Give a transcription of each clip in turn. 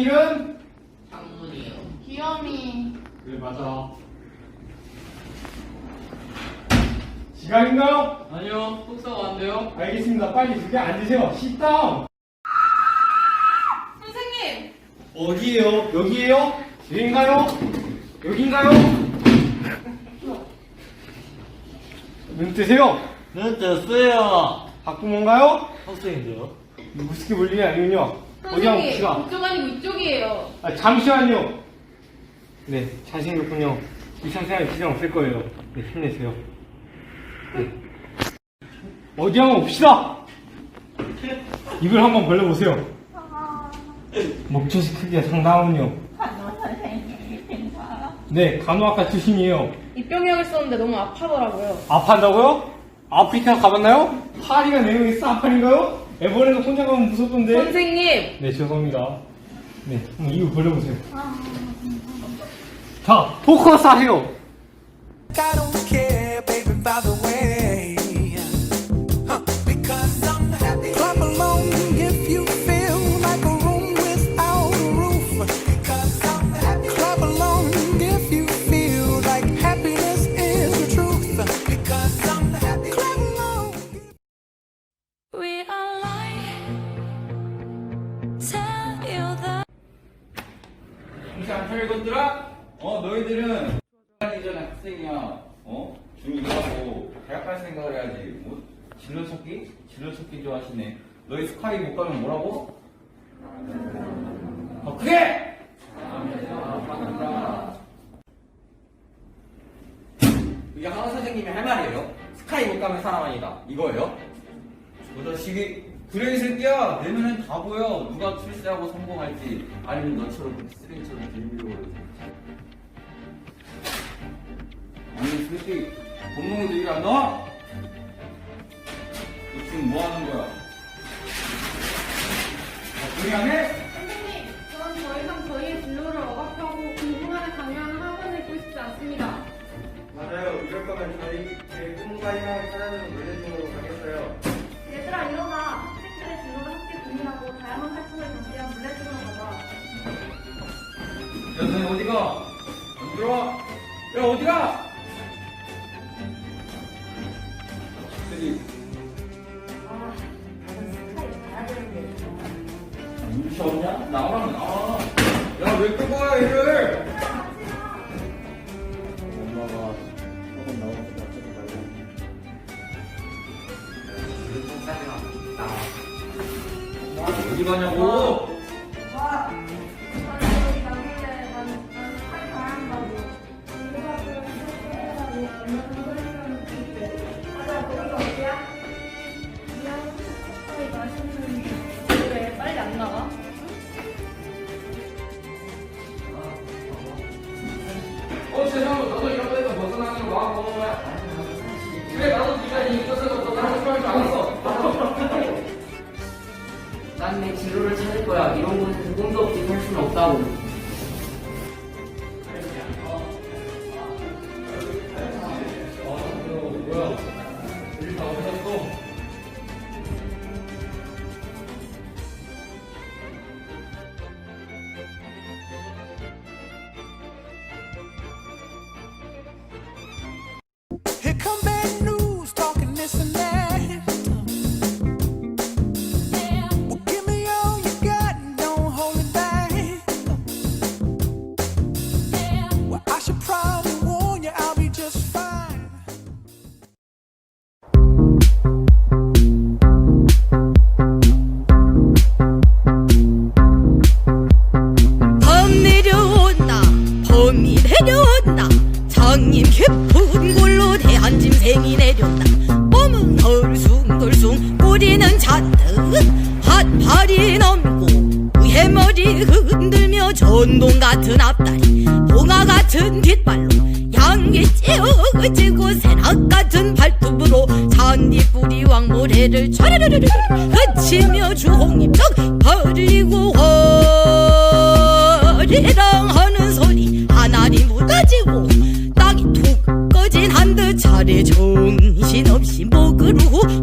얘들아 1 더하기 1은? 창문이요. 귀요미. 그래 맞아 시간인가요? 아니요, 속사가 안 돼요. 알겠습니다 빨리 그게 앉으세요 sit 선생님! 어디에요? 여기에요? 여긴가요? 여긴가요? 눈 뜨세요 눈 떴어요. 학부모인가요? 학생인데요? 무섭게 볼 일이 아니군요 어디 한번 선생님, 봅시다 이쪽 아니고 이쪽이에요. 아, 잠시만요. 네, 잘생겼군요. 이 상태는 지장 없을 거예요. 네, 힘내세요. 네. 어디 한번 봅시다. 입을 한번 벌려보세요. 목젖이 크기가 상당하군요. 네, 간호학과 출신이에요. 입병약을 썼는데 너무 아파더라고요. 아파한다고요? 아프리카 가봤나요? 파리가 내용이 사파인가요? 에버랜드 혼자 가면 무섭던데. 선생님! 네, 죄송합니다. 네, 한번 입을 벌려보세요. 자, 포커스 하세요. I don't care, baby, by the 정신 안 차릴 것들아? 어, 너희들은 전에 학생이야. 어? 중2도 하고 대학 갈 생각을 해야지. 뭐? 진로 찾기? 진로 찾기 좋아하시네. 너희 스카이 못 가면 뭐라고? 더 크게! 이게 하나 선생님이 할 말이에요. 스카이 못 가면 사람 아니다. 이거예요? 저 자식이 그래 이 새끼야 내 눈엔 다 보여 누가 출세하고 성공할지 아니면 너처럼 쓰레기처럼 들밀려고 아니 이 새끼 본능에도 일안 나와? 너 지금 뭐 하는 거야? 아, 조용히 안 해? 선생님, 전더 이상 저희의 진로를 억압하고 공부만을 강요하는 학원을 있고 싶지 않습니다. 맞아요 이럴 거면 저희 제 꿈과 희망을 찾아주는 물리중으로 가겠어요 얘들아 일어나 다양한 활동을 준비한 물레집으로 가자 야 너네 어디가? 안 들어와? 야 어디가? 저기 아 다른 스타일 가야 되는데 눈치 없냐? 나오라면 나와. 야, 왜 끄고 와, 얘를? 어디 가냐고? problem. 짐승이 내렸다. 몸은 덜숭덜숭 꼬리는 잔뜩. 핫팔이 넘고 해머리 흔들며 전동 같은 앞다리 봉화 같은 뒷발로 양기 찌어지고 새낙 같은 발톱으로 잔디뿌리 왕모래를 촤르르르르 그치며 주홍잎떡 벌리고 허리랑 차례 정신없이 목으로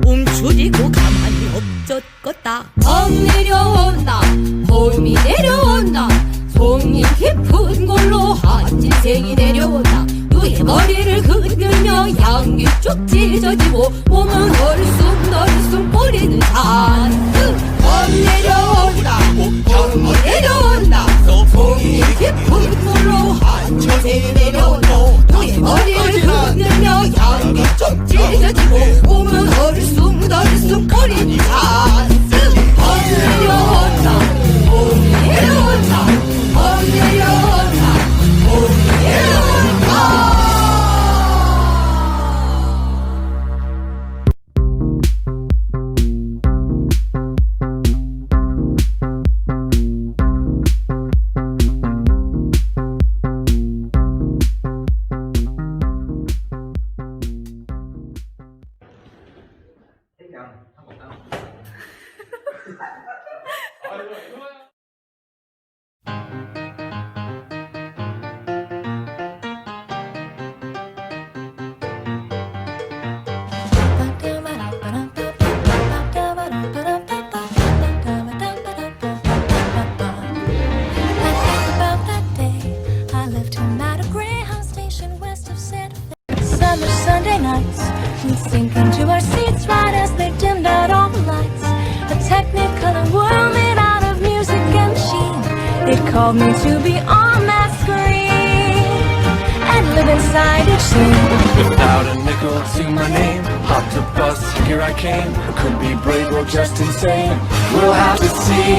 움츠리고 가만히 엎젖겄다. 범 내려온다 봄이 내려온다 손이 깊은 골로 한 인생이 내려온다. 누의 머리를 흔들며 양이 쭉 찢어지고 몸은 얼숭덜숭 꼬리는 잔뜩 범 내려 쭉 찢어 called me to be on that screen and live inside each scene. Without a nickel to my name, hopped a bus, here I came. Could be brave or just insane. We'll have to see.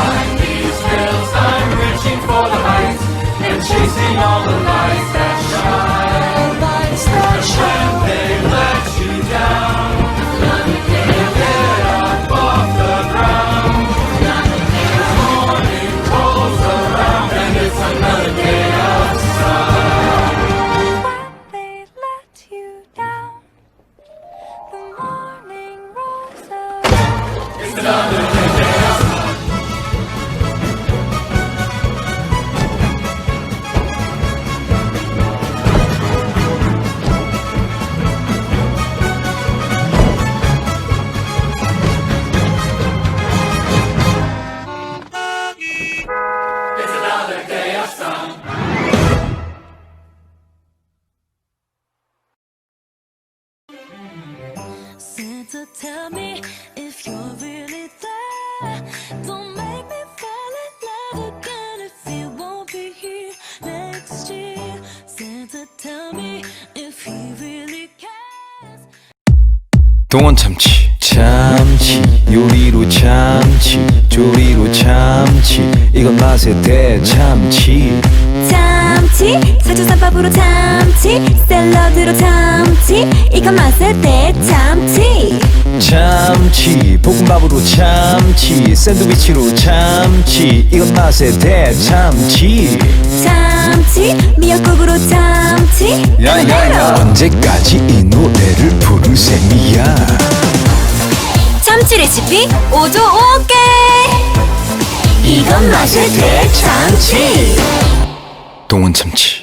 Behind these hills, I'm reaching for the heights and chasing all the lights 동원 참치. 참치 요리로 참치 조리로 참치. 이건 맛의 대참치. 참치 사조산밥으로 참치 샐러드로 참치. 이건 맛의 대참치 참치 볶음밥으로 참치 샌드위치로 참치 이건 맛의 대참치. 참치 미역국으로 참치. 야야야. 언제까지 이 노래를 부를 셈이야? 참치 레시피 5조 5개 이건 맛의 대참치. 동원 참치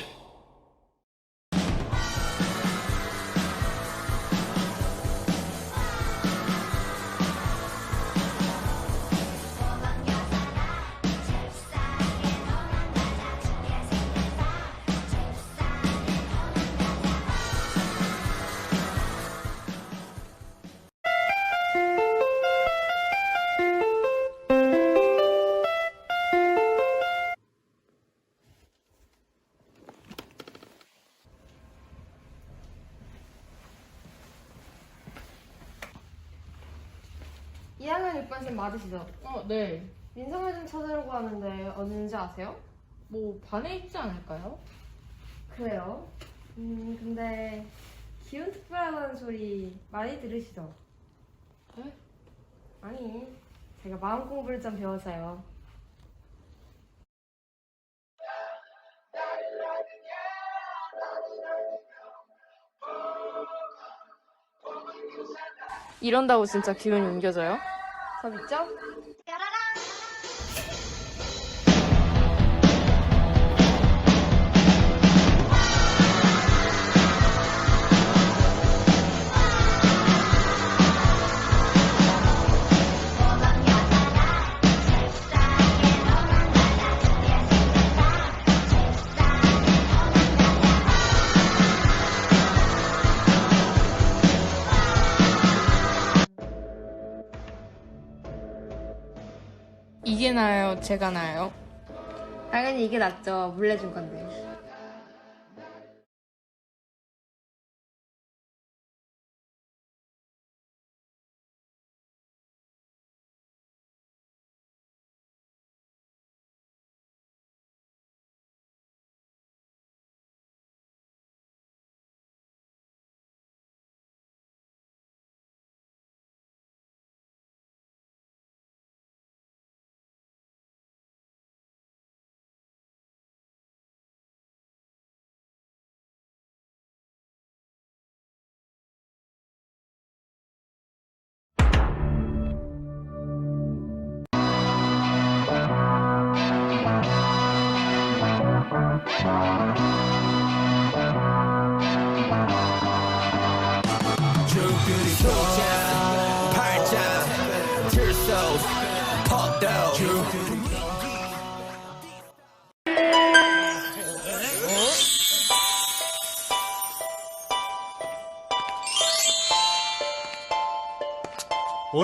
이학년 6반생 맞으시죠? 어, 네. 민성을 좀 찾으려고 하는데 어딘지 아세요? 뭐 반에 있지 않을까요? 그래요. 음, 근데 기운 특별하다는 소리 많이 들으시죠? 네? 아니, 제가 마음 공부를 좀 배워서요. 이런다고 진짜 기운이 옮겨져요? 저 믿죠? 이게 나아요? 제가 나아요? 당연히 이게 낫죠. 물려준 건데.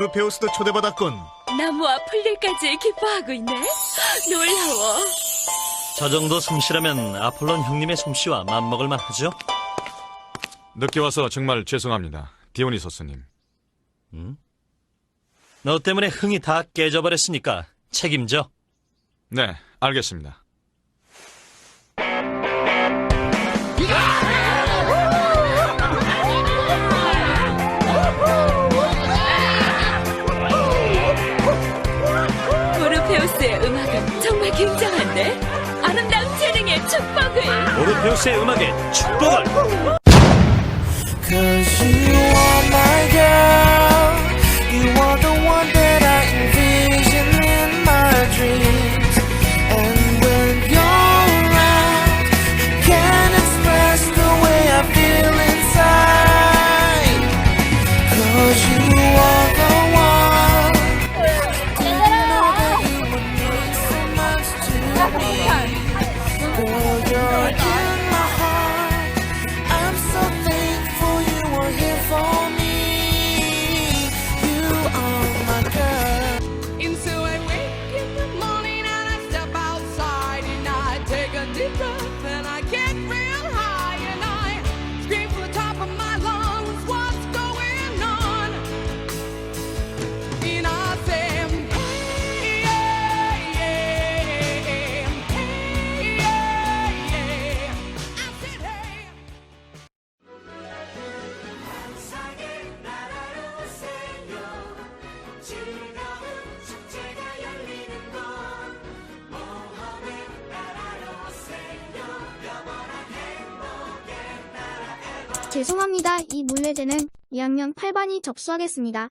오르페우스도 초대받았군. 나무와 풀들까지 기뻐하고 있네. 놀라워. 저 정도 솜씨라면 아폴론 형님의 솜씨와 맞먹을 만하죠? 늦게 와서 정말 죄송합니다. 디오니소스님. 너 때문에 흥이 다 깨져버렸으니까 책임져. 네, 알겠습니다. 오르페우스의 음악에 축복을! 물레제는 2학년 8반이 접수하겠습니다.